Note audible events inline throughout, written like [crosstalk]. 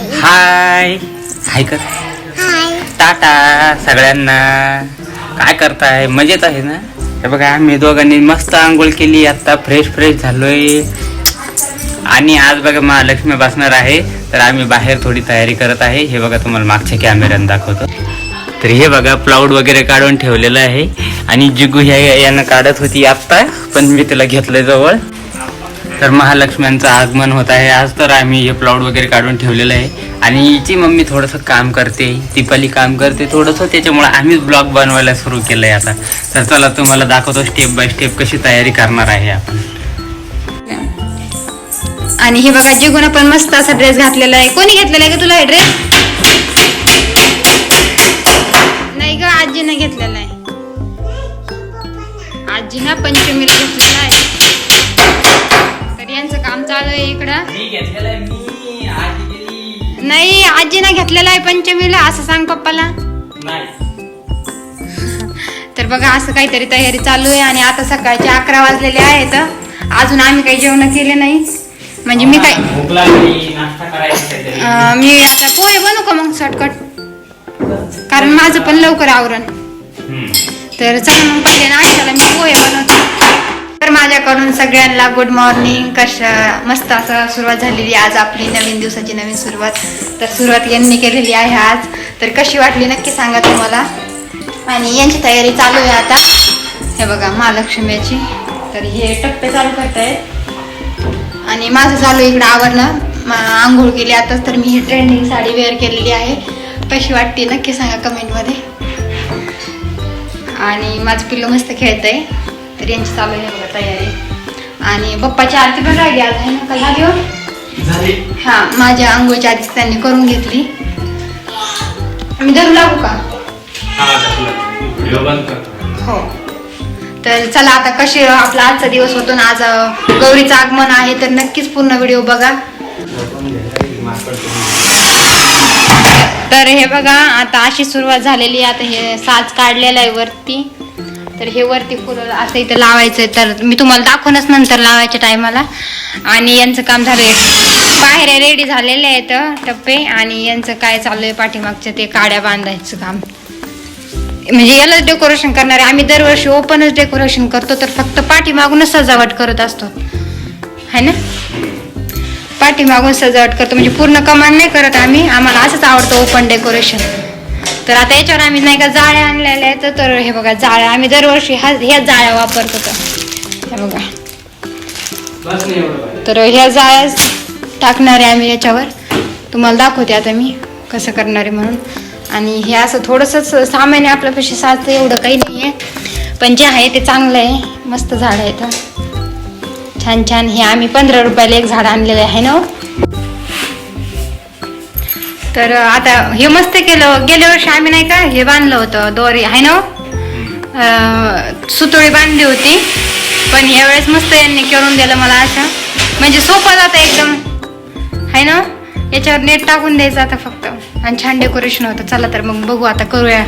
हाय. हाय कर टाटा सगळ्यांना. काय करताय? मजेत आहे ना? हे बघा आम्ही दोघांनी मस्त आंघोळ केली. आता फ्रेश फ्रेश झालोय. आणि आज बघा महालक्ष्मी बसणार आहे. तर आम्ही बाहेर थोडी तयारी करत आहे. हे बघा तुम्हाला मागच्या कॅमेऱ्यानं दाखवतो. तर हे बघा प्लाउड वगैरे काढून ठेवलेलं आहे. आणि जिगू ह्या यानं काढत होती आत्ता पण मी तिला घेतलंय जवळ. तर महालक्ष्म्यांचं आगमन होत आहे. आज तर आम्ही हे प्लॉट वगैरे काढून ठेवलेलं आहे. आणि हिची मम्मी थोडंसं काम करते. दीपाली काम करते. थोडंसं त्याच्यामुळे आम्हीच ब्लॉग बनवायला सुरू केलं आहे आता. तर चला तुम्हाला दाखवतो स्टेप बाय स्टेप कशी तयारी करणार आहे आपण. आणि हे बघा जिगून आपण मस्त असा ड्रेस घातलेला आहे. कोणी घेतलेला आहे का तुला हे ड्रेस नाही ग आजीनं घेतलेला आहे. आजीनं पंचमीला घेतलेला आहे. तर यांचं काम चालू आहे इकडं. नाही आजीनं घेतलेला आहे पंचमीला असं सांग पप्पाला. तर बघा असं काहीतरी तयारी चालू आहे आणि आता सकाळचे अकरा वाजलेले आहेत. अजून आम्ही काही जेवण केले नाही. म्हणजे मी काय भूक लागली नाश्ता करायचा काहीतरी. अं, मी आता पोहे बनवू का मग शॉर्टकट? कारण माझं पण लवकर आवरण. हम्म. तर चला मग पहिले नाश्त्याला मी पोहे बनवते. तर माझ्याकडून सगळ्यांना गुड मॉर्निंग कशा मस्त असं सुरुवात झालेली आज आपली नवीन दिवसाची नवीन सुरुवात. तर सुरुवात यांनी केलेली आहे आज. तर कशी वाटली नक्की सांगा तुम्हाला. आणि यांची तयारी चालू आहे आता. हे बघा महालक्ष्मीची. तर हे टप्पे चालू करतायत आणि माझं चालू इकडं आवरणं. आंघोळ केली आताच तर मी ही ट्रेंडिंग साडी वेअर केलेली आहे. कशी वाटते नक्की सांगा कमेंटमध्ये आणि माझं पिल्लू मस्त खेळत आहे तर यांची चालू आहे बघा तयारी. आणि पप्पाची आरती पण राहिली आज आहे ना? का झाली हो? हा माझ्या आंघोळच्या आधीच त्यांनी करून घेतली. मी धरू लागू का? हा तर चला आता कसे आपला आजचा दिवस होतो ना आज गौरीचं आगमन आहे तर नक्कीच पूर्ण व्हिडिओ बघा. तर हे बघा आता अशी सुरुवात झालेली आहे. आता हे साज काढलेलं आहे वरती. तर हे वरती फुलं असं इथं लावायचं तर मी तुम्हाला दाखवूनच नंतर लावायच्या टायमाला. आणि यांचं काम झालंय. बाहेर रेडी झालेले आहेत टप्पे. आणि यांचं काय चालू आहे पाठीमागचं ते काड्या बांधायचं काम. म्हणजे यालाच डेकोरेशन करणार आहे. आम्ही दरवर्षी ओपनच डेकोरेशन करतो तर फक्त पाठीमागूनच सजावट करत असतो. है ना? पाठीमागून सजावट करतो. म्हणजे पूर्ण कमान नाही करत आम्ही. आम्हाला असंच आवडतं ओपन डेकोरेशन तर आता याच्यावर आम्ही नाही का जाळ्या आणलेल्या आहेत तर हे बघा जाळ्या आम्ही दरवर्षी हा ह्या जाळ्या वापरतो तर. हे बघा. तर ह्या जाळ्या टाकणार आहे आम्ही याच्यावर. तुम्हाला दाखवते आता मी कसं करणार आहे म्हणून. आणि हे असं थोडंसंच सामान्य आपल्यापाशी साजतं एवढं काही नाही आहे पण जे आहे ते चांगलं आहे. मस्त झाड आहे तर छान छान. हे आम्ही पंधरा रुपयाला एक झाड आणलेलं आहे ना हो. तर आता हे मस्त केलं. गेल्या वर्षी आम्ही नाही का हे बांधलं होतं दोरी आहे ना हो? सुतोळी सुतळी बांधली होती. पण यावेळेस मस्त यांनी करून दिलं मला असं. म्हणजे सोपं जातं एकदम. आहे ना हो? याच्यावर नेट टाकून द्यायचं आता फक्त. आणि छान डेकोरेशन होतं. चला तर मग बघू आता करूया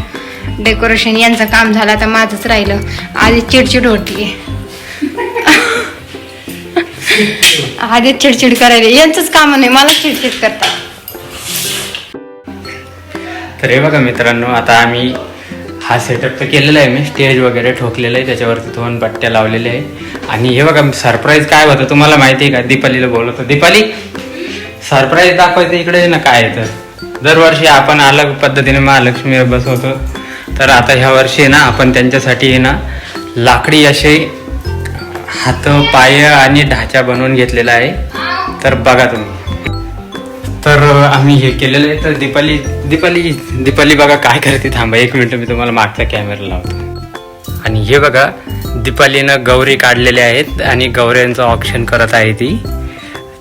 डेकोरेशन. यांचं काम झालं आता माझंच राहिलं. आधी चिडचिड होती. [laughs] आधीच चिडचिड करायला. यांचंच काम नाही. मला चिडचिड करतात. तर हे बघा मित्रांनो आता आम्ही हा सेटअप तर केलेला आहे मी. स्टेज वगैरे ठोकलेलं आहे त्याच्यावरती दोन पट्ट्या लावलेल्या आहे. आणि हे बघा सरप्राईज काय होतं तुम्हाला माहिती आहे का? दीपालीला बोलवतो. दीपाली सरप्राईज दाखवायचं इकडे ना काय तर. दरवर्षी आपण अलग पद्धतीने महालक्ष्मी बसवतो. तर आता ह्या वर्षी आहे ना आपण त्यांच्यासाठी आहे ना लाकडी असे हात पाय आणि ढाचा बनवून घेतलेला आहे. तर बघा तुम्ही. तर आम्ही हे केलेलं आहे. तर दीपाली दीपाली दीपाली बघा काय करते. थांबा एक मिनिट मी तुम्हाला मागचा कॅमेरा लावतो. आणि हे बघा दीपालीनं गौरी काढलेल्या आहेत आणि गौऱ्यांचं ऑप्शन करत आहे ती.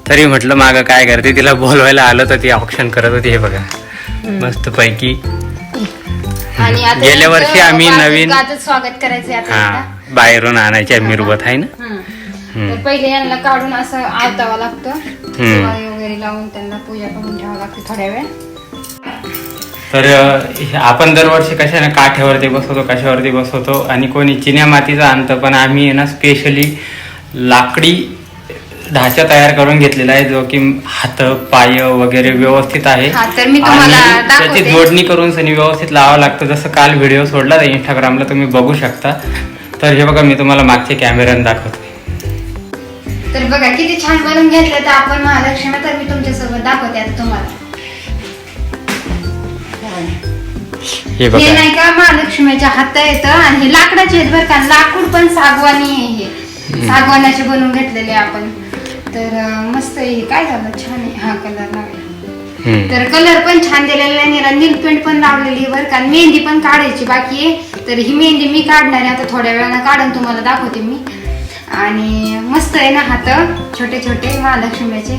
तरी म्हटलं मागं काय करते तिला बोलवायला आलं तर ती ऑप्शन करत होती हे बघा. मस्त पैकी. गेल्या वर्षी आम्ही नवीन- स्वागत हा एकदा. बाहेरून आणायच्या मिरवत आहे ना. तर पहिले यांना काढून असं आवतावं लागतं. वगैरे लावून त्यांना पूजा करून ठेवावं लागते थोड्या वेळ. तर आपण दरवर्षी कशाने काठ्यावरती बसवतो कशावरती बसवतो आणि कोणी चिन्या मातीचा आणतं पण आम्ही ना स्पेशली लाकडी ढाचा तयार करून घेतलेला आहे जो की हात पाय वगैरे व्यवस्थित आहे. तर मी तुम्हाला आणि दाखवते. त्याची जोडणी करून सनी व्यवस्थित लावावं लागतं. जसं काल व्हिडिओ सोडला तर इंस्टाग्रामला तुम्ही बघू शकता. तर हे बघा मी तुम्हाला मागच्या कॅमेऱ्याने दाखवतो. तर बघा किती छान बनवून घेतलं तर आपण महालक्ष्मी तर मी तुमच्यासोबत दाखवते आता तुम्हाला. हे बघा. नाही का महालक्ष्मीच्या हात येतं आणि हे लाकडाचे आहेत बरं का लाकूड पण सागवानी आहे हे. सागवानाचे बनवून घेतलेले आपण. तर अं, मस्त आहे हे. काय झालं? छान आहे. हा कलर लागला. हम्म. तर कलर पण छान दिलेला आहे. आणि नील पेंट पण लावलेली आहे बरं का. मेहंदी पण काढायची बाकी आहे. तर ही मेहंदी मी काढणार आहे. आता थोड्या वेळानं काढून तुम्हाला दाखवते मी. आणि मस्त आहे ना हात छोटे छोटे महालक्ष्मीचे.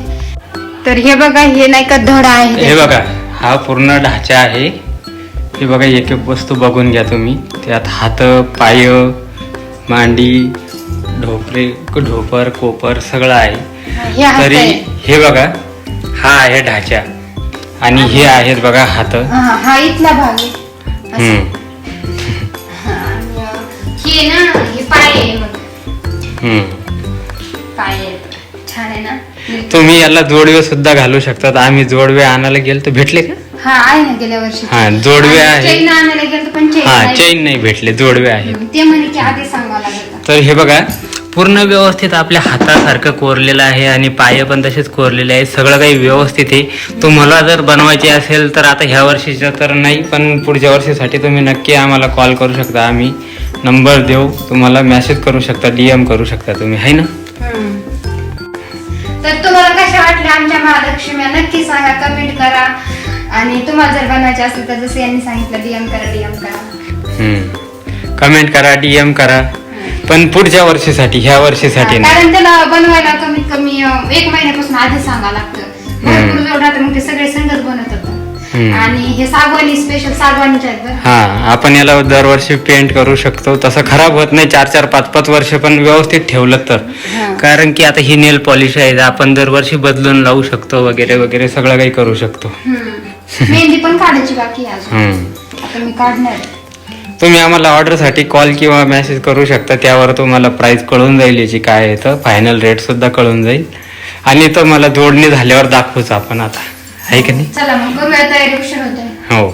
तर हे बघा हे नाही का धड आहे. हे. बघा हा पूर्ण ढाचा आहे. हे बघा एक एक वस्तू बघून घ्या तुम्ही. त्यात हात पाय मांडी ढोपरे ढोपर कोपर सगळं आहे. हे तरी. हे बघा हा आहे ढाचा. आणि हे आहेत बघा हात. हा हा इथला भाग हा, ना हे पाय. पाय आहेत छान आहे ना? तुम्ही याला जोडवे सुद्धा घालू शकतात. आम्ही जोडवे आणायला गेलो तर भेटले का? हा आहे ना गेल्या वर्षी. हा, जोडवे आहे. चैन आणायला गेलं पण चैन हा नाही. चैन नाही भेटले जोडवे आहेत. ते म्हणे की आधी सांगावं लागेल. तर हे बघा पूर्ण व्यवस्थित आपल्या हातासारखं कोरलेलं आहे आणि पाय पण तसेच कोरलेले आहे सगळं काही व्यवस्थित आहे. तुम्हाला जर बनवायचे असेल तर आता ह्या वर्षीचं तर नाही पण पुढच्या वर्षीसाठी तुम्ही नक्की आम्हाला कॉल करू शकता. आम्ही नंबर देऊ. तुम्हाला मेसेज करू शकता डी एम करू शकता तुम्ही. आहे ना. तर तुम्हाला कशा वाटल्या आमच्या महालक्ष्म्या? नक्की सांगा कमेंट करा. आणि तुम्हाला जर बनवायचे असेल तर जसं यांनी सांगितलं डीएम करा डीएम करा. कमेंट करा डी एम करा. पण पुढच्या वर्षीसाठी ह्या वर्षीसाठी नाही. कारण त्याला बनवायला कमीत कमी अं, एक महिन्यापासून आधी सांगावं लागतं. भरपूर जोड राहतं मग ते सगळे संगत बनवतात हम्म. आणि हे सागवानी स्पेशल सागवानीचे आहेत बरं. हा आपण याला दरवर्षी पेंट करू शकतो. तसं खराब होत नाही. चार चार पाच पाच वर्ष पण व्यवस्थित ठेवलं तर. हा. कारण की आता ही नेल पॉलिश आहे. आपण दरवर्षी बदलून लावू शकतो वगैरे वगैरे सगळं काही करू शकतो. हम्म. मेहंदी पण काढायची बाकी आहे अजून. हम्म. आता मी काढणार आहे. तुम्ही आम्हाला ऑर्डरसाठी कॉल किंवा मेसेज करू शकता त्यावर तुम्हाला प्राइस कळून जाईल याची काय आहे तर फायनल रेट सुद्धा कळून जाईल. आणि तो मला जोडणी झाल्यावर दाखवूच आपण आता. आहे की नाही? चला मग करूया तयारी उशीर होते हो.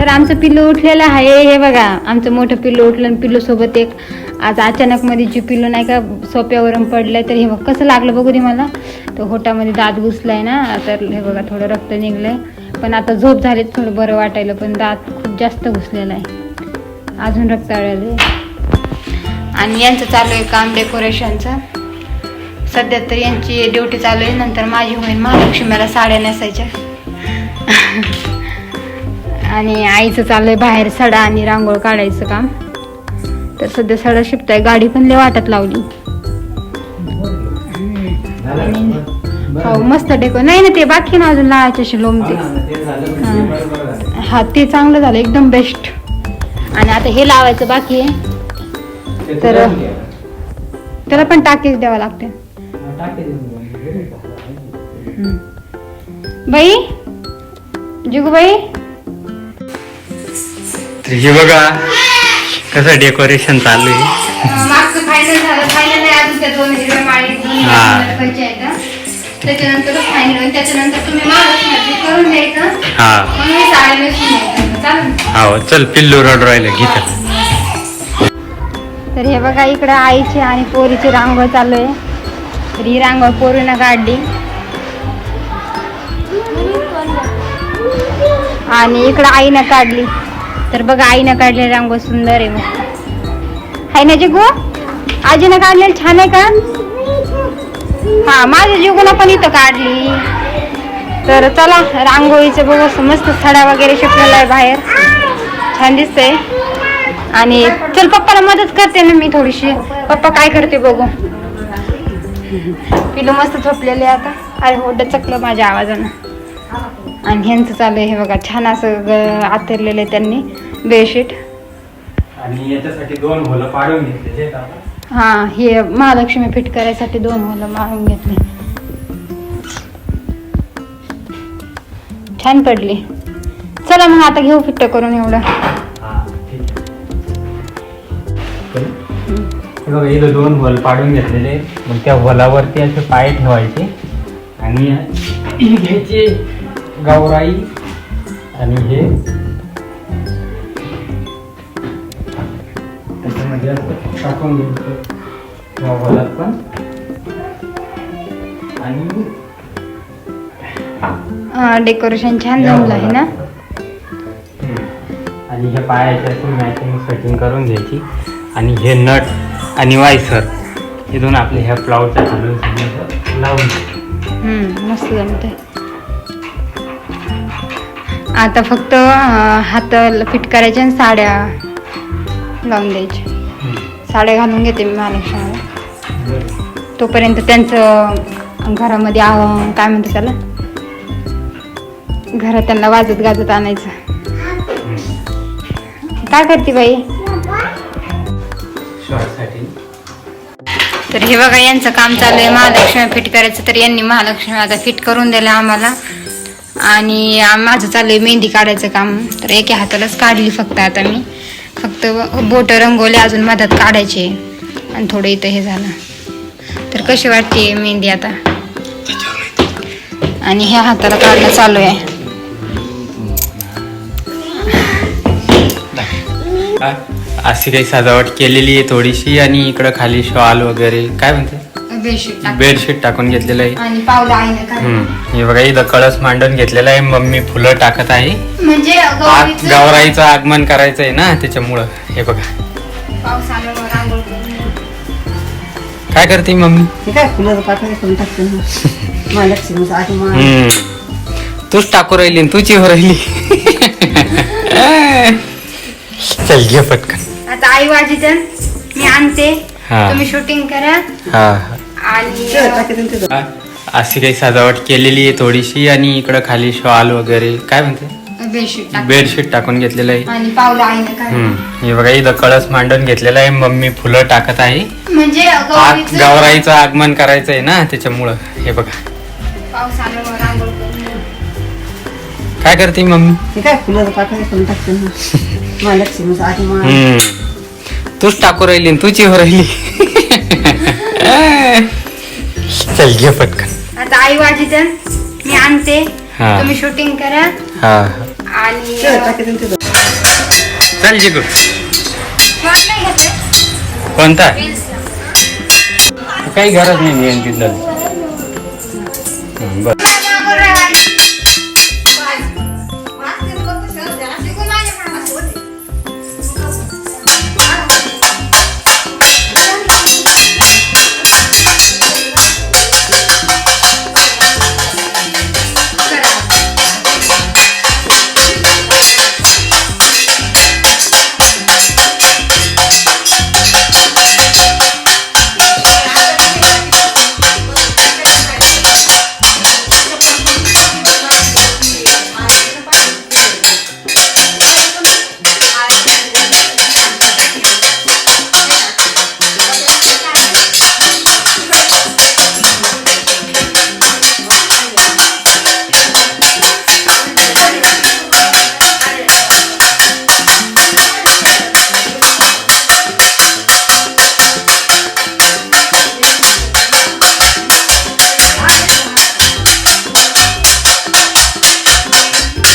तर आमचं पिल्लू उठलेलं आहे. हे बघा आमचं मोठं पिल्लू उठलं आणि पिल्लू सोबत एक आज अचानक मध्ये जी पिल्लू नाही का सोप्यावरून पडलंय तर हे बघ कसं लागलं बघू दे मला. तर होटामध्ये दात घुसलाय ना तर हे बघा थोडं रक्त निघलंय. पण आता झोप झाली थोडं बरं वाटायला पण दात खूप जास्त घुसलेला आहे. अजून रक्त आळले आणि यांचं चालू आहे काम डेकोरेशनचं. सध्या तर यांची ड्युटी चालू आहे नंतर माझी होईल महालक्ष्मीला साड्या नेसायच्या. [laughs] आणि आईचं चाललंय बाहेर सडा आणि रांगोळ काढायचं काम. तर सध्या सडा शिकताय गाडी पण लय वाटत लावली. हो मस्त डेको नाही ना ते बाकी ना अजून लावायचे असे लोमते हा ते चांगलं झालं एकदम बेस्ट. आणि आता हे लावायचं बाकी आहे. तर त्याला पण टाकीच द्यावं लागते. बाई? जिगूबाई? हे बघा कसं डेकोरेशन चालू आहे. मागचं फायनल झालं. फायनल नाही अजून त्या दोन हिरव्या माळी दोन हा. बनवायच्या आहेत त्याच्यानंतर फायनल होईल त्याच्यानंतर तुम्ही महालक्ष्मी करून द्यायचं हा. मग मी साड्या नेसून द्यायचं चालेल. हो चल पिल्लू रड राहिलं घे तर. तर हे बघा इकडे आईची आणि पोरीची रांगोळ चालू आहे. तर ही रांगोळ पोरीनं काढली. आणि इकडं आईनं काढली. तर बघा आईनं काढलेली रांगोळ सुंदर आहे मग. आहे ना जिगू? आजीनं काढलेलं छान आहे का? हा माझ्या जिगूनं पण इथं काढली. तर चला रांगोळीचं बघू असं मस्त सडा वगैरे शिकलेला आहे बाहेर. छान दिसतंय. आणि चल पप्पाला मदत करते ना मी थोडीशी. पप्पा काय करते बघू. पिलू मस्त झोपलेले आता. अरे हो चकलं माझ्या आवाजानं. आणि ह्यांचं चालू आहे हे बघा छान असं ग- आथरलेलं आहे त्यांनी बेडशीट. आणि याच्यासाठी दोन होलं पाडून घेतले हा हे महालक्ष्मी फिट करायसाठी दोन होलं मारून घेतले. छान पडली. चला मग आता घेऊ फिट्ट करून एवढं. हा, ठीक आहे. हे बघा इथं दोन होल पाडून घेतलेले मग त्या होलावरती असे पाय ठेवायचे. आणि हे घ्यायचे गावराई आणि हे त्याच्यामध्ये टाकून घ्यायचं पण. आणि डेकोरेशन छान जमलं आहे ना. आणि ह्या पायाच्या मॅचिंग सेटिंग करून घ्यायची. आणि हे नट आणि वायसर हे दोन आपले ह्या सगळं लावून. मस्त जमतंय. आता फक्त अं, हात फिट करायचे आणि साड्या लावून द्यायच्या. साड्या घालून घेते मी महालक्ष्मीला तोपर्यंत त्यांचं घरामध्ये काय म्हणतात त्याला? घरात त्यांना वाजत गाजत आणायचं. काय करते बाई? शॉर्टसाठी तर हे बघा यांचं काम चालू आहे. महालक्ष्मी फिट करायचं तर यांनी महालक्ष्मी आता फिट करून दिलं आम्हाला. आणि माझं चालू आहे मेहंदी काढायचं काम. तर एका हातालाच काढली फक्त आता मी. फक्त बोट रंगवले अजून मधात काढायचे. आणि थोडं इथं हे झालं. तर कशी वाटते मेहंदी आता? आणि ह्या हाताला काढणं चालू आहे. अशी काही सजावट केलेली आहे थोडीशी? आणि इकडं खाली शॉल वगैरे. काय म्हणते? बेडशीट बेडशीट टाकून घेतलेलं आहे. आणि पावलं आईने. हे बघा इथं कळस मांडून घेतलेला आहे. मम्मी फुलं टाकत आहे. म्हणजे आग- गौरीचं गौराईचं आगमन करायचं आहे ना त्याच्यामुळं. हे बघा. पाऊस आल्यावर आंघोळ करून काय करते मम्मी? हे काय फुलाचं पाकळी करून टाकते ना. महालक्ष्मीचं आगमन हम्म. तूच टाकू राहिली आणि तूच येऊ राहिली. चल घे पटकन. आता आई वाजीचं मी आणते. हा. तुम्ही शूटिंग करा. हा. आणि. हा, अशी काही सजावट केलेली आहे थोडीशी आणि इकडं खाली शॉल वगैरे. काय म्हणते? बेडशीट टाक. बेडशीट टाकून घेतलेलं आहे. आणि पावलं. हे बघा इथं कळस मांडून घेतलेला आहे. मम्मी फुलं टाकत आहे. म्हणजे गौराईचं आगमन करायचं आहे ना त्याच्यामुळं. हे बघा. काय करते मम्मी? हे काय करून टाकते. [laughs] तूच टाकू राहिली तूच येऊ राहिली. [laughs] चल घे पटकन. आता आई वाजीचं मी आणते. हा. तुम्ही शूटिंग करा. हा. आणि. चल नाही घेते? कोणता? काही गरज नाही तिथलं हम्म, बरं.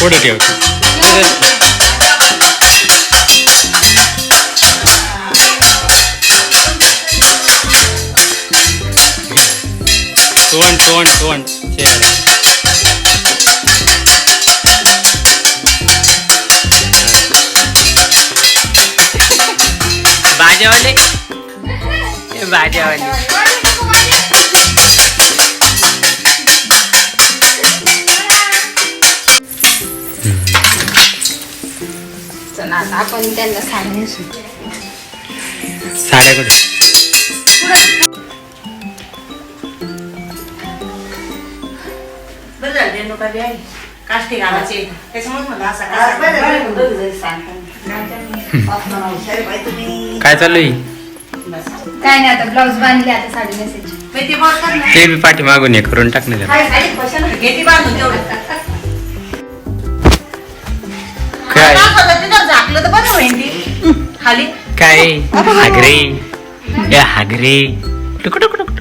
കൂടിയിട്ട് തോൺ തോൺ തോൺ ശരി ഭാജവണ്ടി ഭാജവണ്ടി आता आपण त्यांना साड्या नेसू साड्या कुठे बरं झालं रेणुका बी. काष्टी गावाची आहे. त्याच्यामुळे असा काष्टी. काय चालू आहे बस काय नाही आता ब्लाऊज बांधले आता साडी नेसायची मी ते बोल कर ना ते बी पाठीमागून हे करून टाकणे त्याला. काय साडी कशाला घेते बांधून तेवढं काय? दाखवलं तर बरं होईल ती. खाली. काय? हागरे. या हागरे. टुक टुक टुक.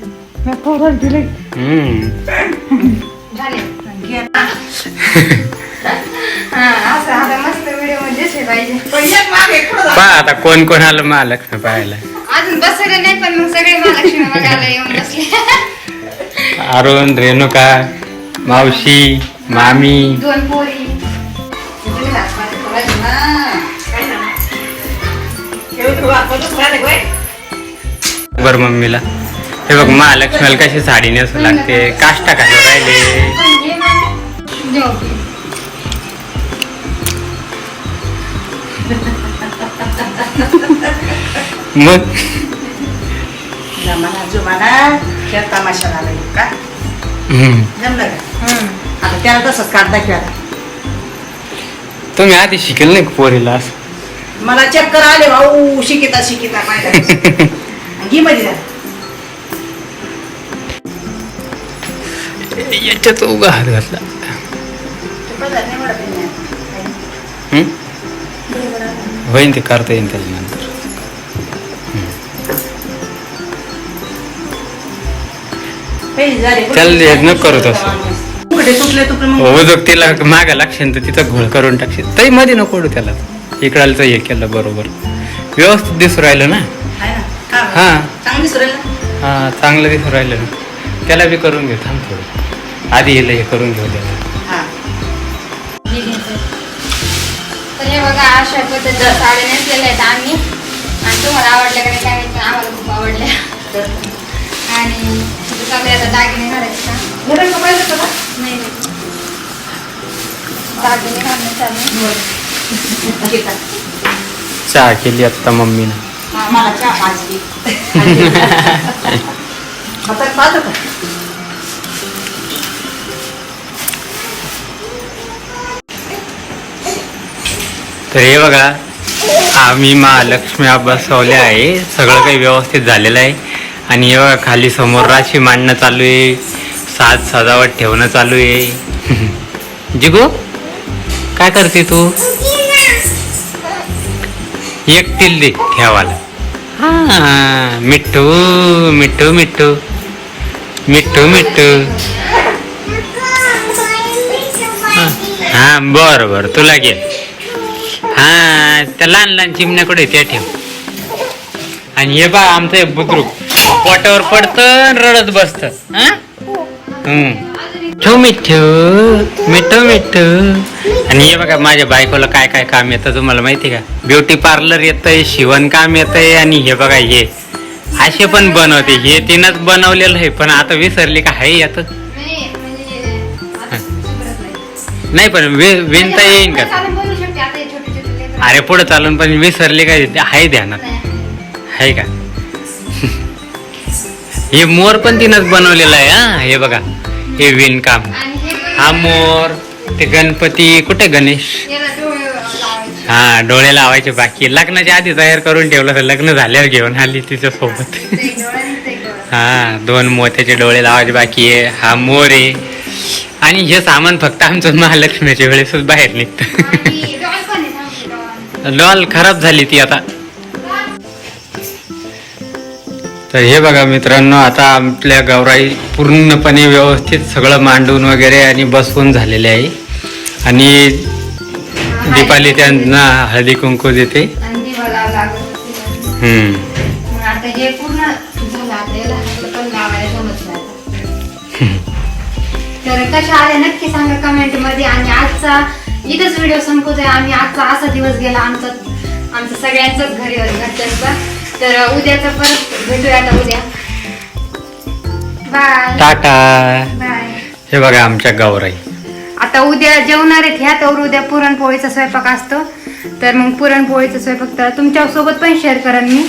झाले. घे आता. हा असं आता मस्त व्हिडिओमध्ये दिसले पाहिजे. पण एक मागे पुढं जा. पहा आता कोण कोण आलं महालक्ष्मी पाहायला. अजून बसले नाही पण मग सगळे महालक्ष्मी बघायला येऊन बसले. अरुण रेणुका मावशी मामी. दोन बर मम्मीला हे बघ महालक्ष्मीला कशी साडी नेसू लागते काष्टा घालू राहिले मग. देऊ की. मग जमाना जुमाना खेळ तमाशा झाला ह्यो का हम्म. जमलं का हम्म. आता त्याला तसंच काढ दाखव आता तुम्ही आधी शिकेल नाही पोरीला असं मला चक्कर आले भाऊ शिकिता शिकिता [laughs] घी मध्ये. याच्यात उगा हात घातला ना. होईन ते करता येईन त्याला नंतर पहिली झाली. चल, नको करू तसं. तुकडे तुटले तुकडे मग उदक तिला माग लागशील तर तिथं घोळ करून टाकशील तरी मध्ये नको त्याला इकडचं हे केलं बरोबर. व्यवस्थित दिसू राहिलं ना? हा. हा चांगलं दिसू राहिलं ना. त्याला बी करून घेऊ थांब थोडं. आधी येईल हे करून घेऊ त्याला. हा. हे. तर हे बघा अशा पद्धतीच्या साड्या नेसलेल्या आहेत आम्ही. आणि तुम्हाला आवडल्या का नाही काय माहिती आम्हाला खूप आवडल्या. आणि आता दागिने घालायचे का? नाही. दागिने चालू. चहा केली आत्ता मम्मीनं. मला चहा पाजली आता पाहतो का? तर हे बघा आम्ही महालक्ष्मी बसवल्या आहे. सगळं काही व्यवस्थित झालेलं आहे. आणि हे बघा खाली समोर राशी मांडणं चालू आहे. साज सजावट ठेवणं चालू आहे. [laughs] जिगो काय करते तू? एक तिल्ली दे ठेवायला मिठू मिठ्ठू मिठ्ठू मिठ्ठू मिठ्ठू मिठ्ठू हा बरं बरं तुला घे. हा त्या लहान लहान चिमण्याकडे त्या ठेव. आणि हे बा आमचं हे बुद्रुक. पोटावर पडतं रडत बसत. ठेव मिठ्ठू मिठ्ठू मिठू आणि हे बघा माझ्या बायकोला काय काय काम येतं तुम्हाला माहिती का? ब्युटी पार्लर येतंय शिवणकाम येतंय आणि हे बघा हे. असे पण बनवते. हे तिनंच बनवलेलं आहे पण आता विसरली का? आहे यात. नाही आता नाही. पण विणता येईन का? अरे पुढे चालून पण विसरले का? आहे ध्यानात. आहे का? [laughs] हे मोर पण तिनंच बनवलेलं आहे हा? हे बघा. हे विणकाम. हे मोर ते गणपती कुठे गणेश. हा डोळे लावायचे बाकी. लग्नाच्या आधी तयार करून ठेवलं तर लग्न झाल्यावर घेऊन आली तिच्या सोबत. हा दोन मोत्याचे डोळे लावायचे बाकी आहे. हा मोर आहे. आणि हे सामान फक्त आमचं महालक्ष्मीच्या वेळेसच बाहेर निघतं. डॉल. लॉल खराब झाली ती आता. तर हे बघा मित्रांनो आता आपल्या गौराई पूर्णपणे व्यवस्थित सगळं मांडून वगैरे आणि बसवून झालेले आहे. आणि दीपाली त्यांना हळदी कुंकू देते. तर कशा आले नक्की सांगा कमेंटमध्ये. आणि आजचा इथंच व्हिडिओ संपवत आहे आम्ही आजचा असा दिवस गेला आमचा आमचा सगळ्यांचाच घरी घरच्यांचा. तर उद्याचा परत भेटूया आता उद्या. बाय टाटा. बाय हे बघा आमच्या गौराई. आता उद्या जेवणार आहेत ह्या तर उद्या पुरणपोळीचा स्वयंपाक असतो. तर मग पुरणपोळीचा स्वयंपाक तर तुमच्यासोबत पण शेअर करेन मी.